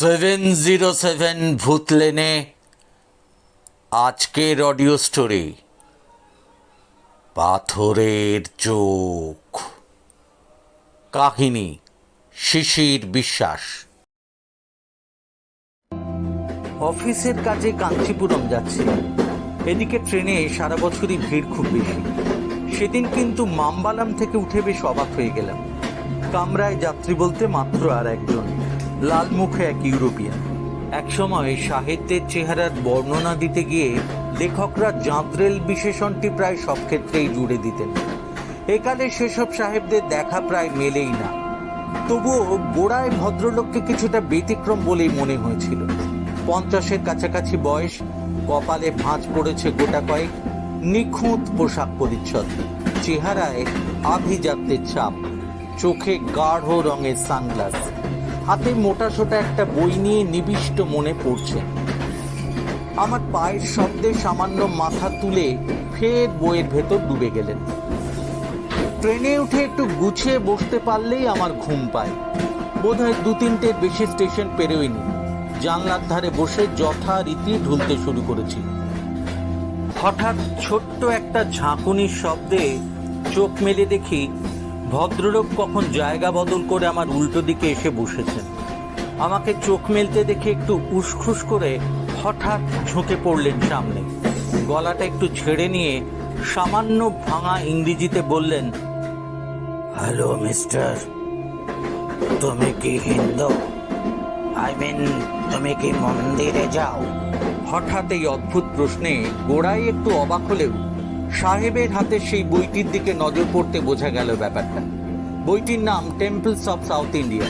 Seven zero seven ভূত লেনে আজকের অডিও স্টোরি পাথরের চোখ। কাহিনী শিশির বিশ্বাস। অফিসের কাজে কাঞ্চিপুরম যাচ্ছি। এদিকে ট্রেনে সারা বছরই ভিড় খুব বেশি। সেদিন কিন্তু মাম্বালাম থেকে উঠে বেশ অবাক হয়ে গেলাম। কামরায় যাত্রী বলতে মাত্র আর একজন। লাল মুখে এক ইউরোপিয়ান। একসময় সাহিত্যের চেহারার বর্ণনা দিতে গিয়ে লেখকরা জাঁতরেল বিশেষণটি প্রায় সব ক্ষেত্রেই জুড়ে দিতেন। একালে সেসব সাহেবদের দেখা প্রায় মেলেই না। তবুও গোড়ায় ভদ্রলোককে কিছুটা ব্যতিক্রম বলেই মনে হয়েছিল। পঞ্চাশের কাছাকাছি বয়স, কপালে ভাঁজ পড়েছে গোটা কয়েক, নিখুঁত পোশাক পরিচ্ছদ, চেহারায় আভিজাত্যের ছাপ, চোখে গাঢ় রঙের সানগ্লাস। হাতে মোটা সোটা একটা বই নিয়ে নিবিষ্ট মনে পড়ছে। আমার পায়ের শব্দে সামান্য মাথা তুলে ফের বইয়ের ভেতর ডুবে গেলেন। ট্রেনে উঠে একটু গুছিয়ে বসতে পারলেই আমার ঘুম পায়। বোধহয় দু তিনটের বেশি স্টেশন পেরোয়নি। জানলার ধারে বসে যথারীতি ঢুলতে শুরু করেছি। হঠাৎ ছোট্ট একটা ঝাঁকুনির শব্দে চোখ মেলে দেখি ভদ্রলোক কখন জায়গা বদল করে আমার উল্টো দিকে এসে বসেছেন। আমাকে চোখ মেলতে দেখে একটু উসখুস করে হঠাৎ ঝুঁকে পড়লেন সামনে। গলাটা একটু ছেড়ে নিয়ে সামান্য ভাঙা ইংরেজিতে বললেন হ্যালো মিস্টার তুমি কি হিন্দু? আই মিন তুমি কি মন্দিরে যাও? হঠাৎ এই অদ্ভুত প্রশ্নে গোড়ায় একটু অবাক হলেও সাহেবের হাতে সেই বইটির দিকে নজর পড়তে বোঝা গেল ব্যাপারটা। বইটির নাম টেম্পলস অফ সাউথ ইন্ডিয়া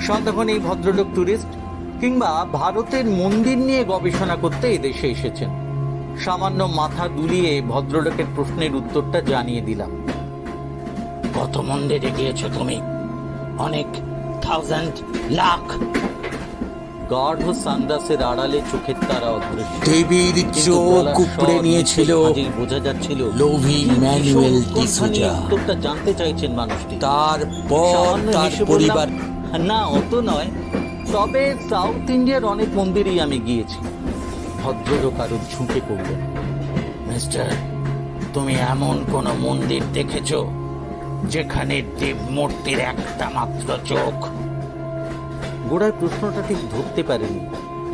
সন্দেহন এই ভদ্রলোক ট্যুরিস্ট কিংবা ভারতের মন্দির নিয়ে গবেষণা করতে এদেশে এসেছেন। সামান্য মাথা দুলিয়ে ভদ্রলোকের প্রশ্নের উত্তরটা জানিয়ে দিলাম। কত মন্দিরে গিয়েছো তুমি? অনেক থাউজেন্ড লাখ। গাঢ় সানগ্লাসের আড়ালে চোখের তারা অদৃশ্য। দেবীর চোখ উপড়ে নিয়েছিল। বোঝা যাচ্ছিল লোভী ম্যানুয়েল ডিসুজা। উত্তরটা জানতে চাইছেন মানুষটি। তারপর তার পরিবার না অত নয়। তবে সাউথ ইন্ডিয়ার অনেক মন্দিরেই আমি গিয়েছি। ভদ্রলোক আরও ঝুঁকে পড়লেন। মিস্টার তুমি এমন কোন মন্দির দেখেছ যেখানে দেব মূর্তির একটা মাত্র চোখ? গোড়ায় প্রশ্নটা ঠিক ধরতে পারিনি।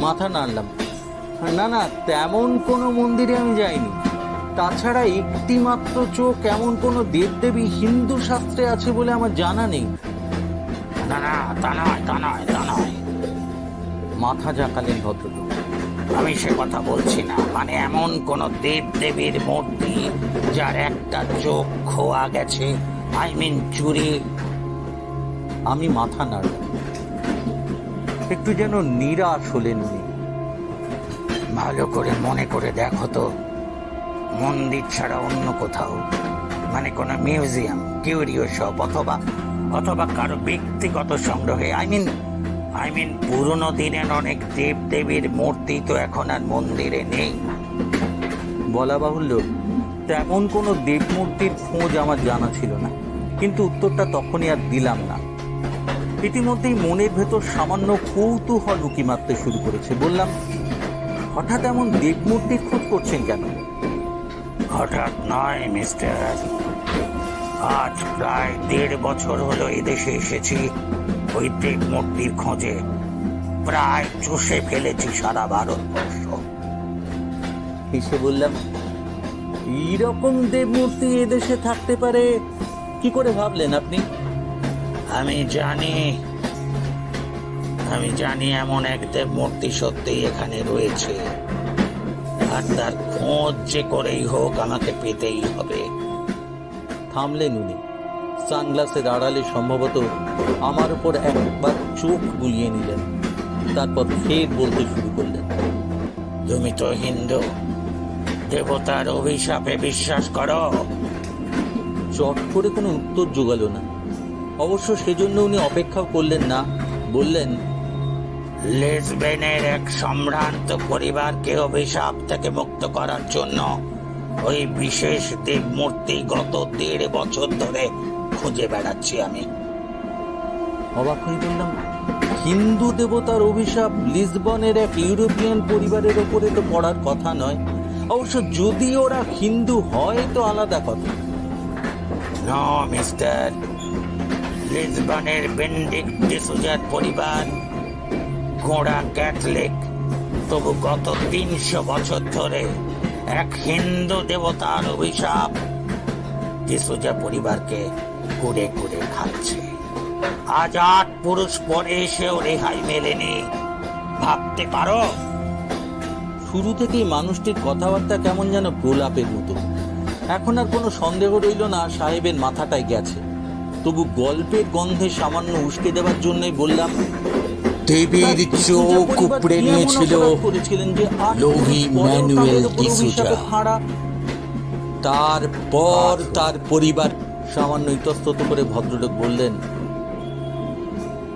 মাথা নাড়লাম। না না তেমন কোনো মন্দিরে আমি যাইনি। তাছাড়া একটি মাত্র চোখ এমন কোনো দেবদেবী হিন্দু শাস্ত্রে আছে বলে আমার জানা নেই। না না তা নয় তা নয় তা নয়। মাথা জাকালেন ভদ্রলোক। আমি সে কথা বলছি না। মানে এমন কোন দেব দেবীর মূর্তি যার একটা চোখ খোয়া গেছে আই মিন চুরি। আমি মাথা নাড়লাম। একটু যেন নিরাশ হলেন উনি ভালো করে মনে করে দেখো তো। মন্দির ছাড়া অন্য কোথাও মানে কোনো মিউজিয়াম কিউরিও শপ অথবা অথবা কারও ব্যক্তিগত সংগ্রহে আই মিন আই মিন পুরনো দিনের অনেক দেব দেবীর মূর্তি তো এখন আর মন্দিরে নেই। বলা বাহুল্য তেমন কোনো দেব মূর্তির খোঁজ আমার জানা ছিল না কিন্তু উত্তরটা তখনই আর দিলাম না। ইতিমধ্যেই মনের ভেতর সামান্য কৌতূহল উকি মারতে শুরু করেছে। বললাম হঠাৎ এমন দেবমূর্তির খোঁজ করছেন কেন? হঠাৎ নয় মিস্টার। আজ প্রায় দেড় বছর হলো এদেশে এসেছি ওই দেবমূর্তির খোঁজে। প্রায় চষে ফেলেছি সারা ভারতবর্ষ। এসে বললাম এইরকম দেবমূর্তি এদেশে থাকতে পারে? কি করে ভাবলেন আপনি? আমি জানি আমি জানি এমন এক দেব মূর্তি সত্যিই এখানে রয়েছে। আর তার খোঁজ যে করেই হোক আমাকে পেতেই হবে। থামলেন উনি। সানগ্লাসের আড়ালে সম্ভবত আমার উপর একবার চোখ বুলিয়ে নিলেন। তারপর ফের বলতে শুরু করলেন। তুমি তো হিন্দু দেবতার অভিশাপে বিশ্বাস করো। চট করে কোনো উত্তর জোগালো না। অবশ্য সেজন্য উনি অপেক্ষাও করলেন না। বললেন লেসবেনের এক সম্ভ্রান্ত পরিবারকে অভিশাপ থেকে মুক্ত করার জন্য ওই বিশেষ দেবমূর্তি গত দেড় বছর ধরে খুঁজে বেড়াচ্ছি আমি। অবাক হয়ে বললাম হিন্দু দেবতার অভিশাপ লিসবনের এক ইউরোপিয়ান পরিবারের ওপরে তো পড়ার কথা নয়। অবশ্য যদি ওরা হিন্দু হয় তো আলাদা কথা। নো মিস্টার লিসবনের বেন্ডিক ডিসুজার পরিবার, গোড়া ক্যাথলিক। তবু গত তিনশো বছর ধরে এক হিন্দু দেবতার অভিশাপ ডিসুজা পরিবারকে কুড়ে কুড়ে খাচ্ছে। আজ আট পুরুষ পরে এসেও রেহাই মেলেনি। ভাবতে পারো? শুরু থেকেই মানুষটির কথাবার্তা কেমন যেন প্রলাপের মতো। এখন আর কোনো সন্দেহ রইল না সাহেবের মাথাটাই গেছে। তবু গল্পের গন্ধে সামান্য উস্কে দেওয়ার জন্যই বললাম দেবীর চোখ উপড়ে নিয়েছিল লোভী ম্যানুয়েল ডিসুজা। তারপর তার পরিবার সামান্য ইতস্তত করে ভদ্রলোক বললেন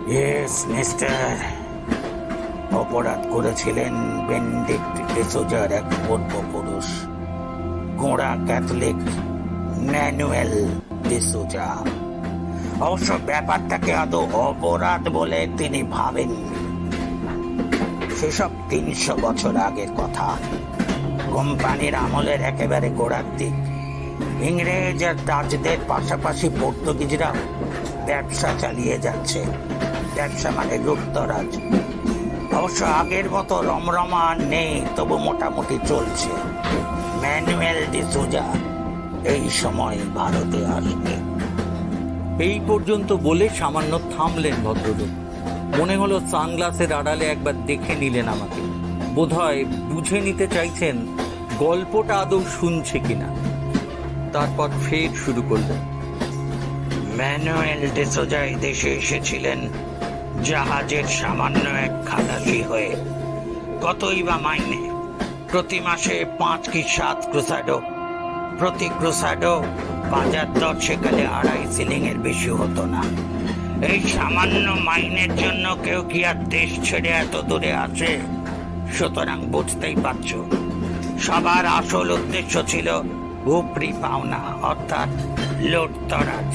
ইয়েস মিস্টার অপরাধ করেছিলেন বেন্ডিক্ট ডিসোজার এক পূর্বপুরুষ গোঁড়া ক্যাথলিক ম্যানুয়েল ডিসোজা অবশ্য ব্যাপারটাকে আদৌ অপরাধ বলে তিনি ভাবেননি। সেসব তিনশো বছর আগের কথা। কোম্পানির আমলের একেবারে গোড়ার দিক। ইংরেজ আর ডাচদের পাশাপাশি পর্তুগিজরা ব্যবসা চালিয়ে যাচ্ছে। ব্যবসা মানে যুক্তরাজ অবশ্য আগের মতো রমরমা নেই, তবু মোটামুটি চলছে। ম্যানুয়েল ডিসুজা এই সময় ভারতে আসবে। এই পর্যন্ত বলে সামান্য থামলেন ভদ্রলোক। মনে হলো সানগ্লাসের আড়ালে একবার দেখে নিলেন আমাকে। বোধহয় বুঝে নিতে চাইছেন গল্পটা আদৌ শুনছে কিনা। তারপর ফের শুরু করলেন। ম্যানুয়েল ডিসোজা এই দেশে এসেছিলেন, জাহাজের সামান্য এক খালাসি হয়ে। কতই বা মাইনে, প্রতি মাসে পাঁচ কি সাত ক্রুসাডো প্রতি ক্রুসাডো বাজার দর সেকালে আড়াই সিলিং এর বেশি হতো না। এই সামান্য মাইনের জন্য কেউ কি আর দেশ ছেড়ে এত দূরে আছে? সুতরাং বুঝতেই পারছ। সবার আসল উদ্দেশ্য ছিল উপরি পাওনা, অর্থাৎ লোটতরাজ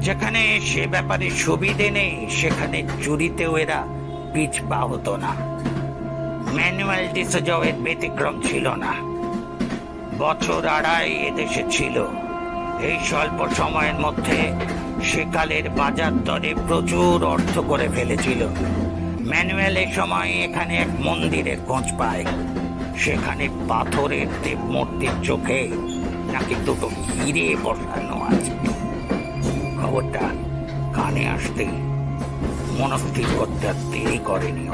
যেখানে সে ব্যাপারে সুবিধে নেই, সেখানে চুরিতেও এরা পিছপা হতো না। ম্যানুয়াল ডিসোজাও ব্যতিক্রম ছিল না। বছর আড়াই এদেশে ছিল। এই স্বল্প সময়ের মধ্যে সেকালের বাজার দরে প্রচুর অর্থ করে ফেলেছিল। ম্যানুয়াল এ সময় এখানে এক মন্দিরের খোঁজ পায়। সেখানে পাথরের দেব মূর্তির চোখে নাকি দুটো হিরে বসানো আছে। খবরটা কানে আসতেই মনস্থির করতে আর দেরি করেনি।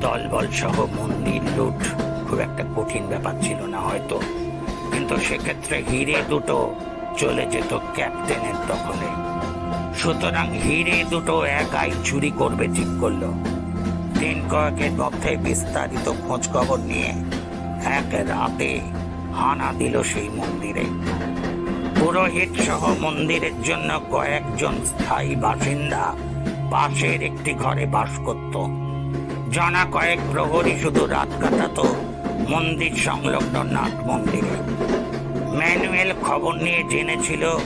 দলবল সহ মন্দির লুট খুব একটা কঠিন ব্যাপার ছিল না হয়তো। কিন্তু সেক্ষেত্রে হিরে দুটো চলে যেত ক্যাপ্টেনের দখলে। সুতরাং হিরে দুটো একাই চুরি করবে ঠিক করল। দিন কয়েকের মধ্যে বিস্তারিত খোঁজ খবর নিয়ে এক রাতে হানা দিল সেই মন্দিরে। পুরোহিত সহ মন্দিরের জন্য কয়েকজন স্থায়ী বাসিন্দা পাশের একটি ঘরে বাস করত। জানা কয়েক প্রহরী শুধু রাত কাটাতো। মন্দির সংলগ্ন নাট মন্দিরে। ম্যানুয়েল খবর নিয়ে জেনেছিল,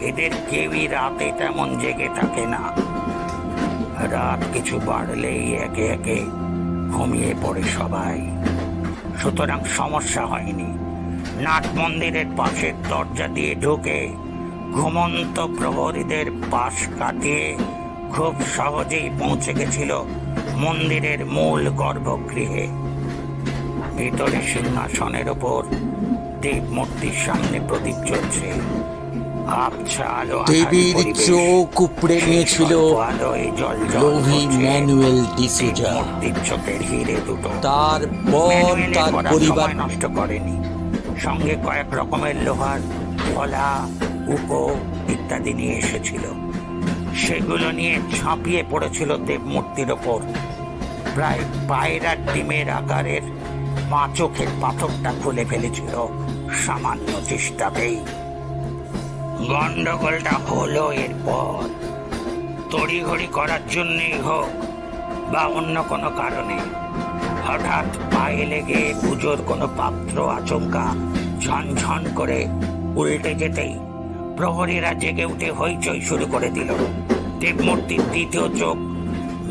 এদের কেউই রাতে তেমন জেগে থাকে না। রাত কিছু বাড়লেই একে একে ঘুমিয়ে পড়ে সবাই। সুতরাং সমস্যা হয়নি। নাট মন্দিরের পাশের দরজা দিয়ে ঢুকে ঘুমন্ত প্রহরীদের পাশ কাটিয়ে খুব সহজেই পৌঁছে গেছিল মন্দিরের মূল গর্ভগৃহে। ভিতরে সিংহাসনের ওপর। দেব মূর্তির সামনে প্রদীপ আঁধারি দেবীর। চোখ উপড়ে নিয়েছিল লোভী। Manuel D'Souza. তারপর তার পরিবার নষ্ট করেনি। সঙ্গে কয়েক রকমের লোহার ফলা উকো ইত্যাদি নিয়ে এসেছিল। সেগুলো নিয়ে ঝাঁপিয়ে পড়েছিল দেবমূর্তির ওপর। প্রায় পায়রার ডিমের আকারের মা চোখের পাথরটা খুলে ফেলেছিল। সামান্য চেষ্টাতেই। গন্ডগোলটা হলো এরপর। তড়িঘড়ি করার জন্যই হোক বা অন্য কোনো কারণে, হঠাৎ পায়ে লেগে পুজোর কোনো পাত্র আচমকা ঝনঝন করে উল্টে যেতেই প্রহরীরা জেগে উঠে হইচই শুরু করে দিল। দেবমূর্তির দ্বিতীয় চোখ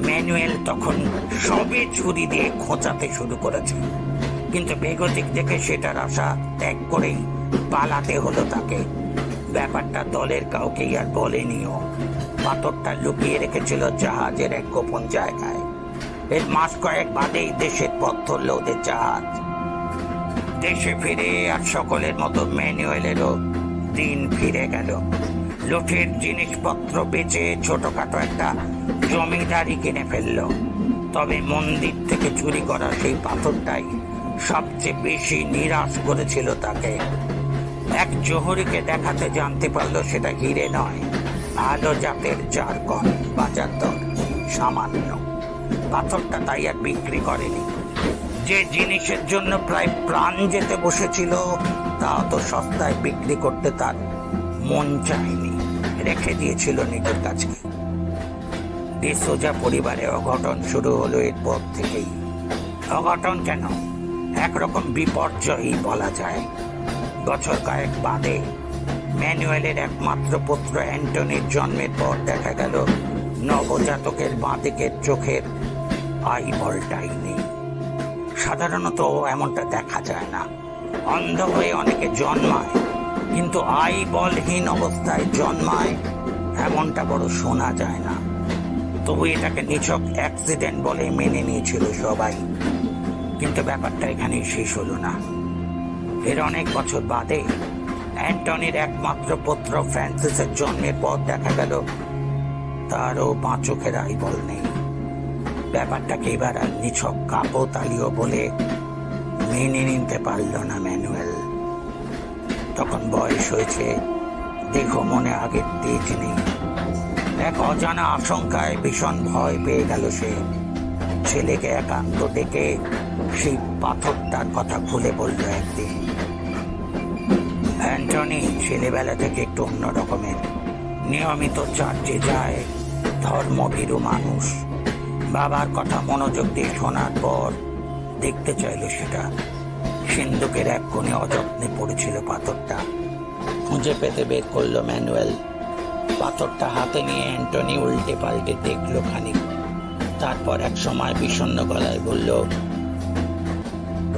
ম্যানুয়েল তখন সবে ছুরি দিয়ে খোঁচাতে শুরু করেছে। কিন্তু বেগতিক দেখে সেটার আশা ত্যাগ করেই পালাতে হলো তাকে। ব্যাপারটা দলের কাউকেই আর বলেনিও পাথরটা লুকিয়ে রেখেছিল জাহাজের এক গোপন জায়গায়। এর মাস কয়েক বাদেই দেশের পথ ধরল ওদের জাহাজ। দেশে ফিরে আর সকলের মতো ম্যানুয়েলেরও দিন ফিরে গেল। লুঠের জিনিসপত্র বেচে ছোটখাটো একটা জমিদারি কিনে ফেলল। তবে মন্দির থেকে চুরি করা সেই পাথরটাই সবচেয়ে বেশি নিরাশ করেছিল তাকে। এক জোহরিকে দেখাতে জানতে পারল সেটা হিরে নয় ভালো জাতের জারকন বাজার দর সামান্য। পাথরটা তাই আর বিক্রি করেনি। যে জিনিসের জন্য প্রায় প্রাণ যেতে বসেছিল, তা অত সস্তায় বিক্রি করতে তার মন চায়নি। রেখে দিয়েছিল নিজের কাছে। সোজা পরিবারে অঘটন শুরু হলো এরপর থেকেই। অঘটন কেন? একরকম বিপর্যয়ই বলা যায়। বছর কয়েক বাদে ম্যানুয়েলের একমাত্র পুত্র অ্যান্টনির জন্মের পর দেখা গেল, নবজাতকের বাঁদিকের চোখের আই বলটাই নেই। সাধারণত এমনটা দেখা যায় না। অন্ধ হয়ে অনেকে জন্মায়, কিন্তু আই বলহীন অবস্থায় জন্মায় এমনটা বড় শোনা যায় না। তবু এটাকে নিছক অ্যাক্সিডেন্ট বলে মেনে নিয়েছিল সবাই। কিন্তু ব্যাপারটা এখানেই শেষ হলো না। এর অনেক বছর বাদে অ্যান্টনির একমাত্র পুত্র ফ্রান্সিসের জন্মের পর দেখা গেল, তারও বাঁ চোখের আইবল নেই। ব্যাপারটাকে এবার আর নিছক কাপতালীয় বলে মেনে নিতে পারল না ম্যানুয়েল। তখন বয়স হয়েছে, দেখো মনে আগের তেজ নেই। এক অজানা আশঙ্কায় ভীষণ ভয় পেয়ে গেল সে। ছেলেকে একান্ত ডেকে সেই পাথরটার কথা খুলে বলল একদিন। অ্যান্টনি ছেলেবেলা থেকে একটু অন্য রকমের। নিয়মিত চার্চে যায়, ধর্মভীরু মানুষ। বাবার কথা মনোযোগ দিয়ে শোনার পর দেখতে চাইল সেটা। সিন্ধুকের এক কোণে অযত্নে পড়েছিল পাথরটা। খুঁজে পেতে বের করল ম্যানুয়েল। পাথরটা হাতে নিয়ে অ্যান্টনি উল্টে পাল্টে দেখল খানিক। তারপর এক সময় বিষণ্ণ গলায় বলল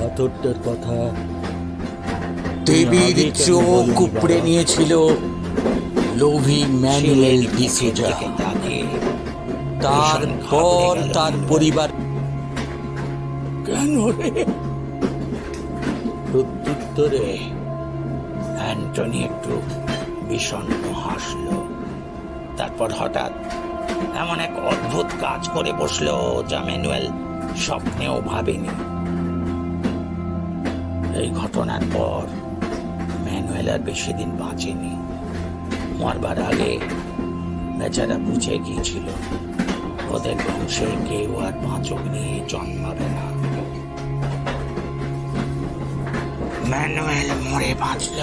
পাথরটার কথা দেবীর চোখ উপড়ে নিয়েছিল লোভী ম্যানুয়েল ডিসোজা। তারপর তার পরিবার কেন রে? প্রত্যুত্তরে অ্যান্টনি একটু বিষণ্ণ হাসল। তারপর হঠাৎ এমন এক অদ্ভুত কাজ করে বসল যা ম্যানুয়েল স্বপ্নেও ভাবেনি। এই ঘটনার পর। ম্যানুয়েল আর বেশি দিন বাঁচেনি। মরবার আগে বেচারা বুঝে গিয়েছিল, ওদের বংশে কেউ আর পাঁচক নিয়ে জন্মাবে না। ম্যানুয়েল মরে বাঁচল।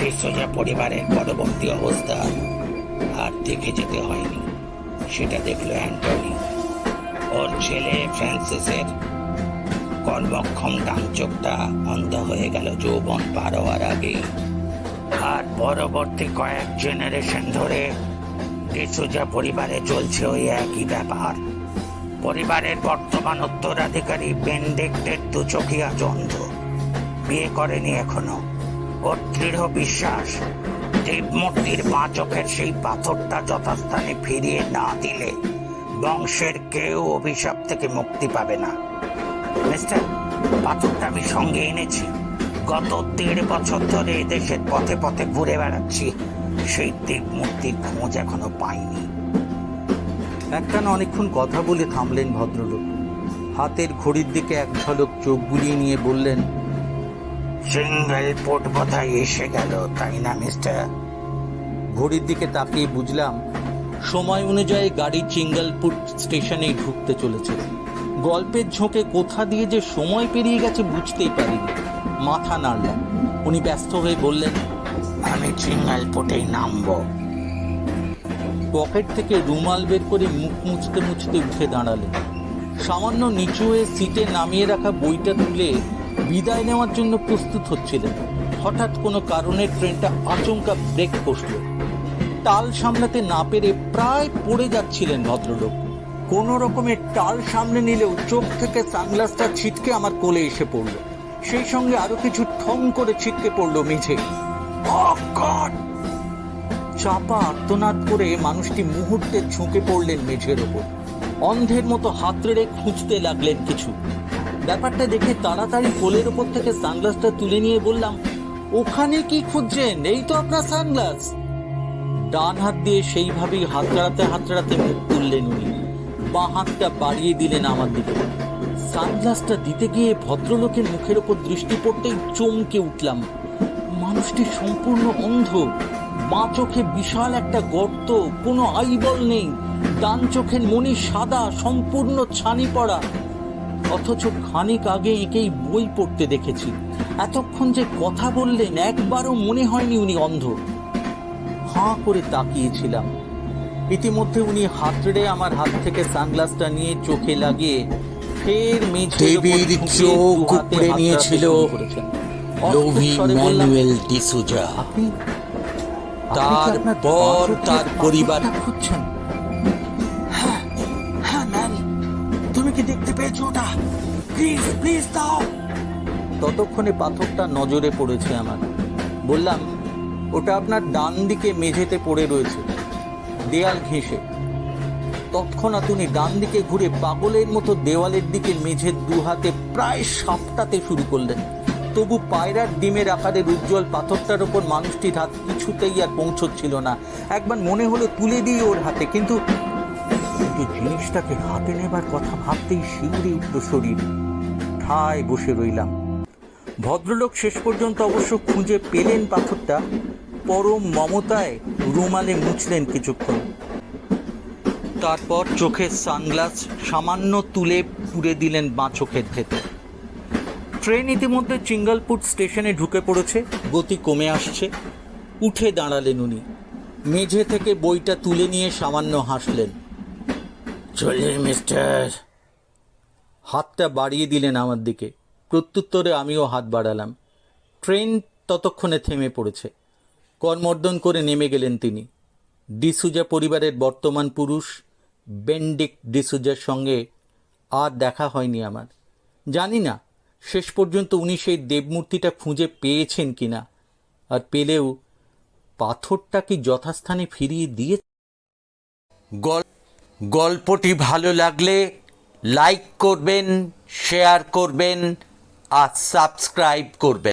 ডিসোজা পরিবারের পরবর্তী অবস্থা আর দেখে যেতে হয়নি। সেটা দেখল অ্যান্টনি। ওর ছেলে ফ্রান্সিসের কর্মক্ষম ডান চোখটা অন্ধ হয়ে গেল যৌবন পার হওয়ার আর পরবর্তী কয়েক জেনারেশন ধরে ডিসোজা পরিবারে চলছে ওই একই ব্যাপার। পরিবারের বর্তমান উত্তরাধিকারী বেন্ডেক্টের দু চোখিয়া অন্ধ। বিয়ে করেনি এখনও। ওর দৃঢ় বিশ্বাস, দেবমূর্তির বাঁ চোখের সেই পাথরটা যথাস্থানে ফিরিয়ে না দিলে বংশের কেউ অভিশাপ থেকে মুক্তি পাবে না। মিস্টার পাথরটা আমি সঙ্গে এনেছি। গত দেড় বছর ধরে দেশের পথে পথে ঘুরে বেড়াচ্ছি। সেই দেবমূর্তির খোঁজ এখনও পাইনি। একটানা অনেকক্ষণ কথা বলে থামলেন ভদ্রলোক। হাতের ঘড়ির দিকে এক ঝলক চোখ বুলিয়ে নিয়ে বললেন সিঙ্গেল পোর্ট বোধহয় এসে গেল তাই না মিস্টার? ঘড়ির দিকে তাকিয়ে বুঝলাম সময় অনুযায়ী গাড়ি চিঙ্গলপুর স্টেশনেই ঢুকতে চলেছে। গল্পের ঝোঁকে কোথা দিয়ে যে সময় পেরিয়ে গেছে বুঝতেই পারিনি। মাথা নাড়লাম উনি ব্যস্ত হয়ে বললেন, আমি সিঙ্গেল পোর্টেই নামবো। পকেট থেকে রুমাল বের করে মুখ মুছতে মুছতে উঠে দাঁড়ালেন। সামান্য নিচু হয়ে সিটে নামিয়ে রাখা বইটা তুলে বিদায় নেওয়ার জন্য প্রস্তুত হচ্ছিলেন। হঠাৎ কোনো কারণে ট্রেনটা আচমকা ব্রেক কষল তাল সামলাতে না পেরে প্রায় পড়ে যাচ্ছিলেন ভদ্রলোক। কোনো রকমের টাল সামনে নিলেও চোখ থেকে সানগ্লাসটা ছিটকে আমার কোলে এসে পড়ল। সেই সঙ্গে আরও কিছু ঠং করে ছিটকে পড়ল মেঝে! চাপা আর্তনাদ করে মানুষটি মুহূর্তে ঝুঁকে পড়লেন মেঝের ওপর। অন্ধের মতো হাত রেড়ে খুঁজতে লাগলেন কিছু। ব্যাপারটা দেখে তাড়াতাড়ি কোলের ওপর থেকে সানগ্লাসটা তুলে নিয়ে বললাম, ওখানে কি খুঁজছেন? এই তো আপনার সানগ্লাস! ডান হাত দিয়ে সেইভাবেই হাতড়াতে হাতড়াতে মুখ তুললেন উনি। বাঁ হাতটা বাড়িয়ে দিলেন আমার দিকে। সানগ্লাসটা দিতে গিয়ে ভদ্রলোকের মুখের ওপর দৃষ্টি পড়তেই চমকে উঠলাম। মানুষটি সম্পূর্ণ অন্ধ। বাঁ চোখে বিশাল একটা গর্ত, কোনো আইবল নেই। ডান চোখের মনি সাদা, সম্পূর্ণ ছানি পড়া অথচ খানিক আগে একেই বই পড়তে দেখেছি। এতক্ষণ যে কথা বললেন, একবারও মনে হয়নি উনি অন্ধ। হাঁ করে তাকিয়েছিলাম। ইতিমধ্যে উনি হাত রেড়ে আমার হাত থেকে সানগ্লাসটা নিয়ে চোখে লাগিয়ে ফের মেঝের চোখ উপড়ে নিয়েছিল লোভি ম্যানুয়েল ডিসুজা। তারপর তার পরিবার খুঁজছেন? হ্যাঁ হ্যাঁ তুমি কি দেখতে পেয়েছ ওটা? প্লিজ প্লিজ দাও। ততক্ষণে পাথরটা নজরে পড়েছে আমার। বললাম ওটা আপনার ডান দিকে মেঝেতে পড়ে রয়েছে। দেয়াল ঘেঁষে। তৎক্ষণাৎ উনি ডান দিকে ঘুরে পাগলের মতো দেওয়ালের দিকে মেঝের দু হাতে প্রায় সাপটাতে শুরু করলেন। তবু পায়রার ডিমের আকারের উজ্জ্বল পাথরটার ওপর মানুষটির হাত কিছুতেই আর পৌঁছচ্ছিল না। একবার মনে হলো তুলে দিই ওর হাতে, কিন্তু কিন্তু জিনিসটাকে হাতে নেবার কথা ভাবতেই শিউরে উঠল শরীর। ঠায় বসে রইলাম। ভদ্রলোক শেষ পর্যন্ত অবশ্য খুঁজে পেলেন পাথরটা। পরম মমতায় রুমালে মুছলেন কিছুক্ষণ। তারপর চোখের সানগ্লাস, সামান্য তুলে পুরে দিলেন বাঁ চোখের ভেতর। ট্রেন ইতিমধ্যে চিঙ্গলপুর স্টেশনে ঢুকে পড়েছে, গতি কমে আসছে। উঠে দাঁড়ালেন উনি। মেঝে থেকে বইটা তুলে নিয়ে সামান্য হাসলেন। চলে মিস্টার। হাতটা বাড়িয়ে দিলেন আমার দিকে। প্রত্যুত্তরে আমিও হাত বাড়ালাম। ট্রেন ততক্ষণে থেমে পড়েছে। কর্মর্দন করে নেমে গেলেন তিনি। ডিসুজা পরিবারের বর্তমান পুরুষ বেন্ডিক ডিসুজার সঙ্গে আর দেখা হয়নি আমার। জানি না, শেষ পর্যন্ত উনি সেই দেবমূর্তিটা খুঁজে পেয়েছেন কিনা, আর পেলেও পাথরটা কি যথাস্থানে ফিরিয়ে দিয়ে গল- গল্পটি ভালো লাগলে লাইক করবেন, শেয়ার করবেন, আর সাবস্ক্রাইব করবেন।